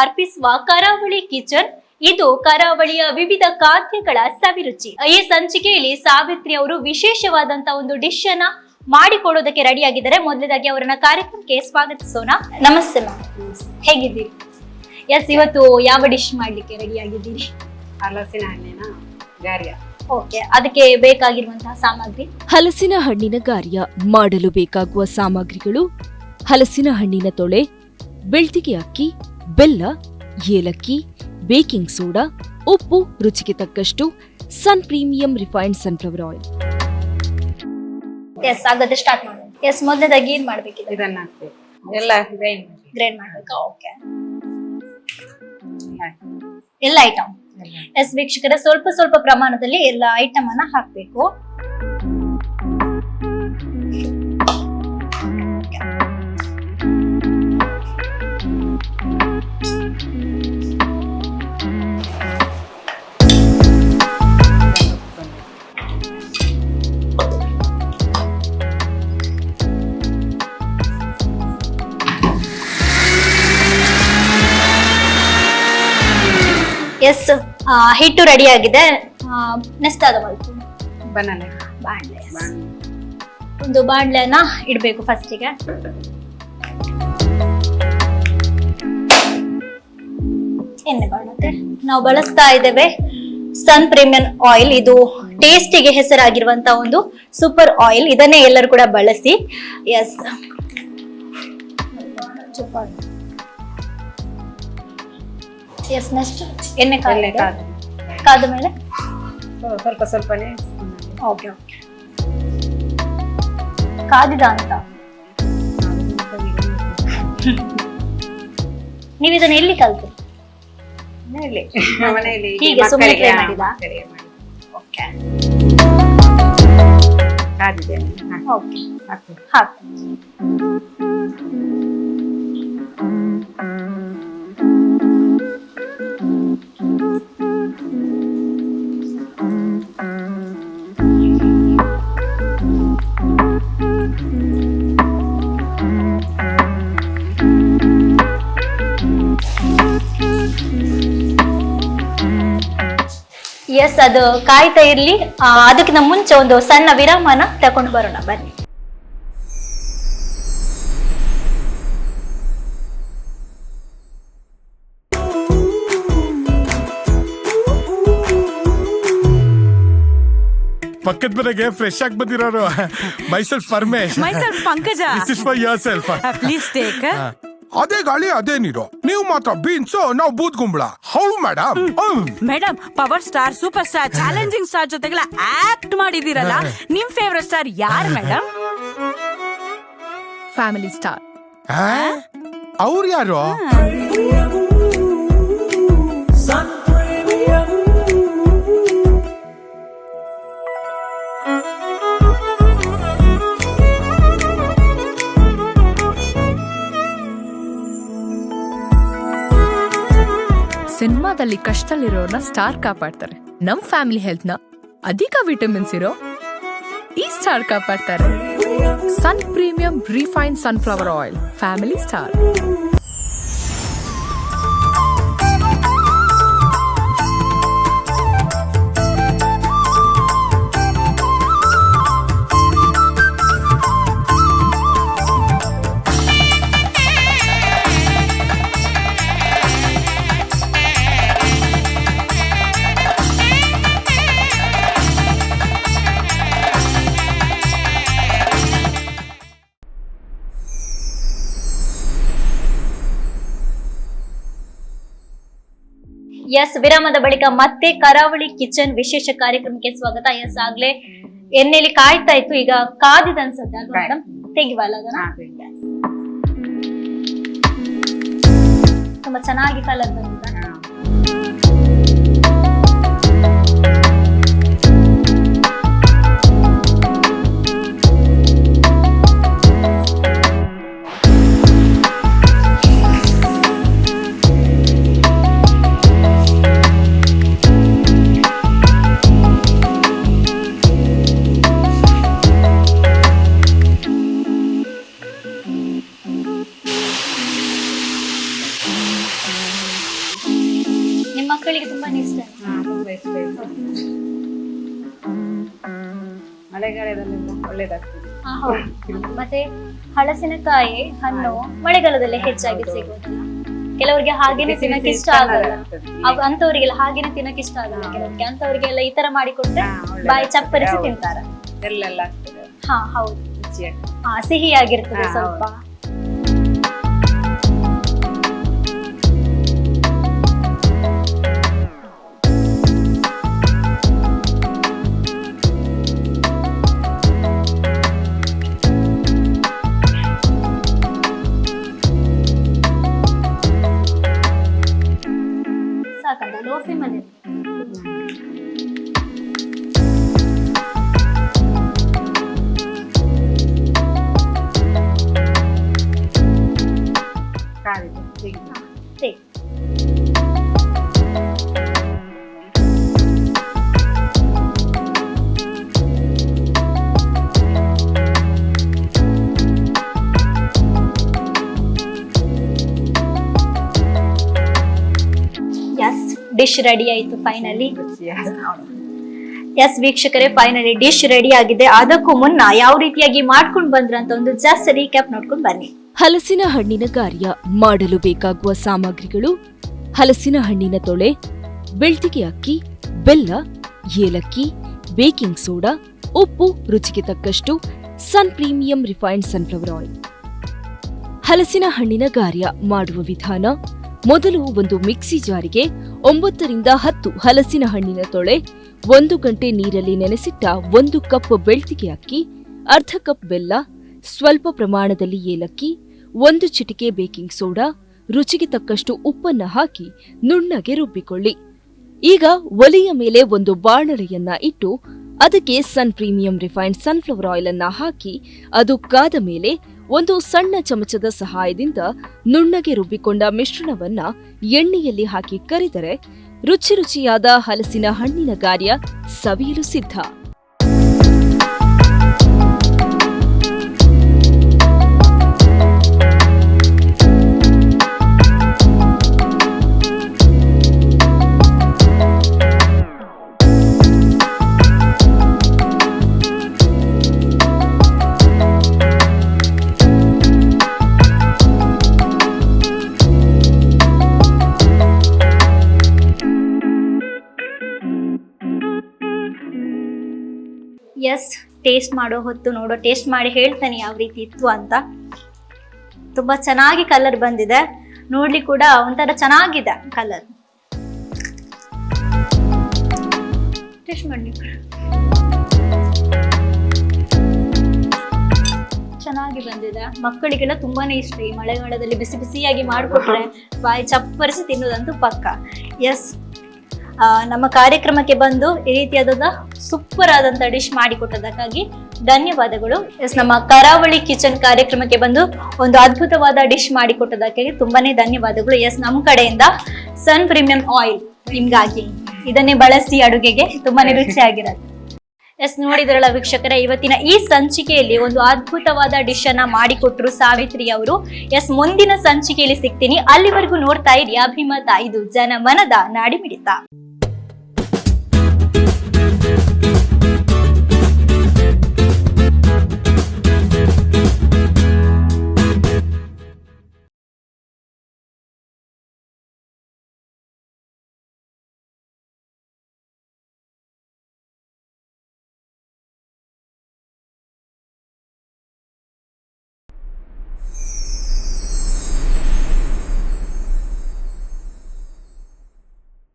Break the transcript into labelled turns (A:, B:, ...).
A: ಅರ್ಪಿಸುವ ಕರಾವಳಿ ಕಿಚನ್. ಇದು ಕರಾವಳಿಯ ವಿವಿಧ ಖಾದ್ಯಗಳ ಸವಿರುಚಿ. ಈ ಸಂಚಿಕೆಯಲ್ಲಿ ಸಾವಿತ್ರಿ ಅವರು ವಿಶೇಷವಾದಂತ ಒಂದು ಡಿಶ್ ಅನ್ನ ಮಾಡಿಕೊಡೋದಕ್ಕೆ ರೆಡಿ ಆಗಿದ್ದಾರೆ ಮೊದಲದಾಗಿ ಅವರನ್ನ ಕಾರ್ಯಕ್ರಮಕ್ಕೆ ಸ್ವಾಗತಿಸೋಣ. ನಮಸ್ತೆ ಮ್ಯಾಮ್ ಹೇಗಿದ್ದೀರಿ? ಎಸ್ ಇವತ್ತು ಯಾವ ಡಿಶ್ ಮಾಡ್ಲಿಕ್ಕೆ ರೆಡಿ ಆಗಿದ್ದೀರಿ
B: ಹಲಸಿನ ಹಣ್ಣಿನ ಗಾರ್ಯ.
A: ಓಕೆ ಅದಕ್ಕೆ ಬೇಕಾಗಿರುವಂತಹ ಸಾಮಗ್ರಿ?
C: ಹಲಸಿನ ಹಣ್ಣಿನ ಗಾರ್ಯ ಮಾಡಲು ಬೇಕಾಗುವ ಸಾಮಗ್ರಿಗಳು ಹಲಸಿನ ಹಣ್ಣಿನ ತೊಳೆ ಬೆಳ್ತಿಗೆ ಅಕ್ಕಿ ಬೆಲ್ಲ ಏಲಕ್ಕಿ ಬೇಕಿಂಗ್ ಸೋಡಾ ಉಪ್ಪು ರುಚಿಗೆ ತಕ್ಕಷ್ಟು sun premium refined sunflower oil.
A: Yes ಹಾಗಾದ್ರೆ ಸ್ಟಾರ್ಟ್ ಮಾಡೋಣ. ಎಸ್ ಮೊದಲದಾಗಿ ಏನ್ ಮಾಡ್ಬೇಕಿದೆ?
B: ಇದನ್ನ ಹಾಕ್ಬೇಕು. ಎಲ್ಲ ಗ್ರೈಂಡ್
A: ಗ್ರೈಂಡ್ ಮಾಡ್ಬೇಕಾ? ಓಕೆ ಎಲ್ಲ ಐಟಮ್ ಎಸ್ ವೀಕ್ಷಕರ ಸ್ವಲ್ಪ ಸ್ವಲ್ಪ ಪ್ರಮಾಣದಲ್ಲಿ ಎಲ್ಲ ಐಟಮ್ ಅನ್ನ ಹಾಕ್ಬೇಕು. ಎಸ್ ಹಿಟ್ಟು ರೆಡಿ ಆಗಿದೆ. ನೆಕ್ಸ್ಟ್ ಅದ
B: ಬನಾನೆ
A: ಬಾಣ್ಲೆ ಒಂದು ಬಾಣಲೆನ ಇಡಬೇಕು ಫಸ್ಟಿಗೆ ಎಣ್ಣೆ ಬಾಣತೆ ನಾವು ಬಳಸ್ತಾ ಇದ್ದೇವೆ ಸನ್ ಪ್ರೀಮಿಯಂ ಆಯಿಲ್ ಇದು ಟೇಸ್ಟಿಗೆ ಹೆಸರಾಗಿರುವಂತ ಒಂದು ಸೂಪರ್ ಆಯಿಲ್ ಇದನ್ನೇ ಎಲ್ಲರೂ ಕೂಡ ಬಳಸಿ. ಎಸ್ ಎಸ್ ನೆಕ್ಸ್ಟ್ ಎಣ್ಣೆ
B: ಎಣ್ಣೆ
A: ಕಾದ
B: ಕಾದು
A: ಕಾದ ಮೇಲೆ
B: ಸ್ವಲ್ಪ ಸ್ವಲ್ಪನೇ
A: ಓಕೆ ಓಕೆ ಕಾದಿದ ಅಂತ? ನೀವು ಇದನ್ನ ಎಲ್ಲಿ ಕಲ್ತು
B: ಮನೆಯಲ್ಲಿ ಮನೆಯಲ್ಲಿ.
A: ಹೀಗೆ
B: ಸುಮ್ಮನೆ
A: try
B: ಹಾ,
A: ಮಾಡಿದ್ದಾ?
B: ಮಕ್ಕಳಿಗೆ ಮಾಡಿ.
A: ಓಕೆ.
B: ಕಾದಿದೆ.
A: ಓಕೆ. ಎಸ್ ಅದು ಕಾಯ್ತಾ ಇರ್ಲಿ. ಅದಕ್ಕಿಂತ ಮುಂಚೆ ಒಂದು ಸಣ್ಣ ವಿರಾಮನ ತಕೊಂಡು ಬರೋಣ ಬನ್ನಿ.
D: ಪಕ್ಕದ ಮನೆಗೆ ಫ್ರೆಶ್ ಆಗಿ ಬಂದಿರೋರು. Myself Parmesh.
E: Myself Pankaja.
D: This is for your self
E: please take take.
D: ಅದೇ ಗಾಳಿ ಅದೇ ನೀರು. ನೀವು ಮಾತ್ರ ಬೀನ್ಸ್ ನಾವು ಬೂತ್ ಗುಂಬಳ. How madam
E: madam power star super star challenging star ಜೊತೆಗೆಲ್ಲ ಆಕ್ಟ್ ಮಾಡಿದಿರಲ್ಲ ನಿಮ್ ಫೇವ್ರೆಟ್ ಸ್ಟಾರ್ ಯಾರು ಮೇಡಮ್
C: ಫ್ಯಾಮಿಲಿ ಸ್ಟಾರ್
D: ಅವ್ರು ಯಾರು?
F: ಸಿನಿಮಾದಲ್ಲಿ ಕಷ್ಟದಲ್ಲಿರೋರ್ನ ಸ್ಟಾರ್ ಕಾಪಾಡ್ತಾರೆ. ನಮ್ ಫ್ಯಾಮಿಲಿ ಹೆಲ್ತ್ನ ಅಧಿಕ ವಿಟಮಿನ್ಸ್ ಇರೋ ಈ star ಕಾಪಾಡ್ತಾರೆ. Sun premium refine sunflower oil family star
A: yes ವಿರಾಮದ ಬಳಿಕ ಮತ್ತೆ ಕರಾವಳಿ ಕಿಚನ್ ವಿಶೇಷ ಕಾರ್ಯಕ್ರಮಕ್ಕೆ ಸ್ವಾಗತ. ಎಸ್ ಆಗ್ಲೇ ಎಣ್ಣೆಲಿ ಕಾಯ್ತಾ ಇತ್ತು. ಈಗ ಕಾದಿದ ಅನ್ಸುತ್ತೆ ಅಲ್ವಾ ಮೇಡಮ್ ತೆಗಿವಲ್ಲ ಅದನ್ನ ತುಂಬಾ ಚೆನ್ನಾಗಿ ಕಲರ್ ಬಂದಿದೆ.
B: ಹಾ. ಮಳೆಗಾಲದಲ್ಲೆಲ್ಲ ಒಳ್ಳೇದಾಗ್ತದೆ.
A: ಹಾ, ಹೌದು. ಮತ್ತೆ ಹಳಸಿನಕಾಯಿ ಹಣ್ಣು ಮಳೆಗಾಲದಲ್ಲಿ ಹೆಚ್ಚಾಗಿ ಸಿಗುತ್ತೆ ಕೆಲವರಿಗೆ ಹಾಗೇನೆ ತಿನ್ನಕ್ಕೆ
B: ಬಿಸಿ
A: ಇಷ್ಟ ಆಗಲ್ಲ.
B: ಅಂತವರಿಗೆಲ್ಲ
A: ಅವ್ ಅಂತವ್ರಿಗೆಲ್ಲ ಹಾಗೇನೆ ತಿನ್ನಕ್ಕೆ ಇಷ್ಟ ಆಗಲ್ಲ. ಕೆಲವರಿಗೆ ಅಂತವರಿಗೆಲ್ಲ ಈ ತರ ಮಾಡಿಕೊಂಡ್ರೆ
B: ಹಾ, ಒಳ್ಳೆದಾಗ್ತದೆ.
A: ಬಾಯಿ ಚಪ್ಪರಿಸಿ
B: ಹೌದು.
A: ತಿಂತಾರ.
B: ಆಗ್ತದೆ.
A: ಹಾ ಹೌದು.
B: ರುಚಿಯಾಗಿ
A: ಹಾ ಸಿಹಿಯಾಗಿರ್ತದೆ
B: ಹಾ,
A: ಸ್ವಲ್ಪ.
B: coffee
A: Malin. Carrot. Dish ready ಆಯ್ತು ಫೈನಲಿ ಎಸ್ ವೀಕ್ಷಕರೇ ಫೈನಲಿ ಡಿಶ್ ರೆಡಿ ಆಗಿದೆ. ಅದಕ್ಕೂ ಮುನ್ನ ಯಾವ ರೀತಿಯಾಗಿ ಮಾಡ್ಕೊಂಡು ಬಂದ್ರ ಅಂತ ಒಂದು ಜಸ್ಟ್ ರೀಕ್ಯಾಪ್ ನೋಡ್ಕೊಂಡು ಬನ್ನಿ.
C: ಹಲಸಿನ ಹಣ್ಣಿನ ಕಾರ್ಯ ಮಾಡಲು ಬೇಕಾಗುವ ಸಾಮಗ್ರಿಗಳು ಹಲಸಿನ ಹಣ್ಣಿನ ತೊಳೆ ಬೆಳ್ತಿಗೆ ಅಕ್ಕಿ ಬೆಲ್ಲ ಏಲಕ್ಕಿ ಬೇಕಿಂಗ್ ಸೋಡಾ ಉಪ್ಪು ರುಚಿಗೆ ತಕ್ಕಷ್ಟು sun premium refined sunflower oil ಹಲಸಿನ ಹಣ್ಣಿನ ಕಾರ್ಯ ಮಾಡುವ ವಿಧಾನ ಮೊದಲು ಒಂದು ಮಿಕ್ಸಿ ಜಾರಿಗೆ ಒಂಬತ್ತರಿಂದ ಹತ್ತು ಹಲಸಿನ ಹಣ್ಣಿನ ತೊಳೆ, ಒಂದು ಗಂಟೆ ನೀರಲ್ಲಿ ನೆನೆಸಿಟ್ಟ ಒಂದು ಕಪ್ ಬೆಳ್ತಿಗೆ ಅಕ್ಕಿ, ಅರ್ಧ ಕಪ್ ಬೆಲ್ಲ, ಸ್ವಲ್ಪ ಪ್ರಮಾಣದಲ್ಲಿ ಏಲಕ್ಕಿ, ಒಂದು ಚಿಟಿಕೆ ಬೇಕಿಂಗ್ ಸೋಡಾ, ರುಚಿಗೆ ತಕ್ಕಷ್ಟು ಉಪ್ಪನ್ನು ಹಾಕಿ ನುಣ್ಣಗೆ ರುಬ್ಬಿಕೊಳ್ಳಿ. ಈಗ ಒಲೆಯ ಮೇಲೆ ಒಂದು ಬಾಣಲೆಯನ್ನ ಇಟ್ಟು ಅದಕ್ಕೆ sun premium refined sunflower oil ಅನ್ನ ಹಾಕಿ ಅದು ಕಾದ ಮೇಲೆ ಒಂದು ಸಣ್ಣ ಚಮಚದ ಸಹಾಯದಿಂದ ನುಣ್ಣಗೆ ರುಬ್ಬಿಕೊಂಡ ಮಿಶ್ರಣವನ್ನ ಎಣ್ಣೆಯಲ್ಲಿ ಹಾಕಿ ಕರಿದರೆ ರುಚಿ ರುಚಿಯಾದ ಹಲಸಿನ ಹಣ್ಣಿನ ಕಾರ್ಯ ಸವಿಯಲು ಸಿದ್ಧ.
A: ಎಸ್ ಟೇಸ್ಟ್ ಮಾಡೋ ಹೊತ್ತು ನೋಡೋ ಟೇಸ್ಟ್ ಮಾಡಿ ಹೇಳ್ತಾನೆ ಯಾವ ರೀತಿ ಇತ್ತು ಅಂತ. ತುಂಬಾ ಚೆನ್ನಾಗಿ ಕಲರ್ ಬಂದಿದೆ. ನೋಡ್ಲಿ ಕೂಡ ಒಂಥರ ಚೆನ್ನಾಗಿದೆ ಕಲರ್ ಟೇಸ್ಟ್ ಮಾಡಿ ಚೆನ್ನಾಗಿ ಬಂದಿದೆ. ಮಕ್ಕಳಿಗೆಲ್ಲ ತುಂಬಾನೇ ಇಷ್ಟ. ಈ ಮಳೆಗಾಲದಲ್ಲಿ ಬಿಸಿ ಬಿಸಿಯಾಗಿ ಮಾಡಿಕೊಟ್ರೆ ಬಾಯಿ ಚಪ್ಪರಿಸಿ ತಿನ್ನೋದಂತೂ ಪಕ್ಕ. ಎಸ್ ನಮ್ಮ ಕಾರ್ಯಕ್ರಮಕ್ಕೆ ಬಂದು ಈ ರೀತಿಯಾದ ಸೂಪರ್ ಆದಂತ ಡಿಶ್ ಮಾಡಿಕೊಟ್ಟದಕ್ಕಾಗಿ ಧನ್ಯವಾದಗಳು. ಎಸ್, ನಮ್ಮ ಕರಾವಳಿ ಕಿಚನ್ ಕಾರ್ಯಕ್ರಮಕ್ಕೆ ಬಂದು ಒಂದು ಅದ್ಭುತವಾದ ಡಿಶ್ ಮಾಡಿಕೊಟ್ಟದಕ್ಕಾಗಿ ತುಂಬಾನೇ ಧನ್ಯವಾದಗಳು. ಎಸ್, ನಮ್ಮ ಕಡೆಯಿಂದ ಸನ್ ಪ್ರೀಮಿಯಂ ಆಯಿಲ್ ನಿಮ್ಗಾಗಿ. ಇದನ್ನೇ ಬಳಸಿ ಅಡುಗೆಗೆ ತುಂಬಾನೇ ರುಚಿಯಾಗಿರತ್ತೆ. ಎಸ್, ನೋಡಿದ್ರಲ್ಲ ವೀಕ್ಷಕರ, ಇವತ್ತಿನ ಈ ಸಂಚಿಕೆಯಲ್ಲಿ ಒಂದು ಅದ್ಭುತವಾದ ಡಿಶ್ ಅನ್ನ ಮಾಡಿಕೊಟ್ರು ಸಾವಿತ್ರಿ ಅವರು. ಎಸ್, ಮುಂದಿನ ಸಂಚಿಕೆಯಲ್ಲಿ ಸಿಗ್ತೀನಿ. ಅಲ್ಲಿವರೆಗೂ ನೋಡ್ತಾ ಇರಿ. ಅಭಿಮತ, ಇದು ಜನಮನದ ನಾಡಿಮಿಡಿತ.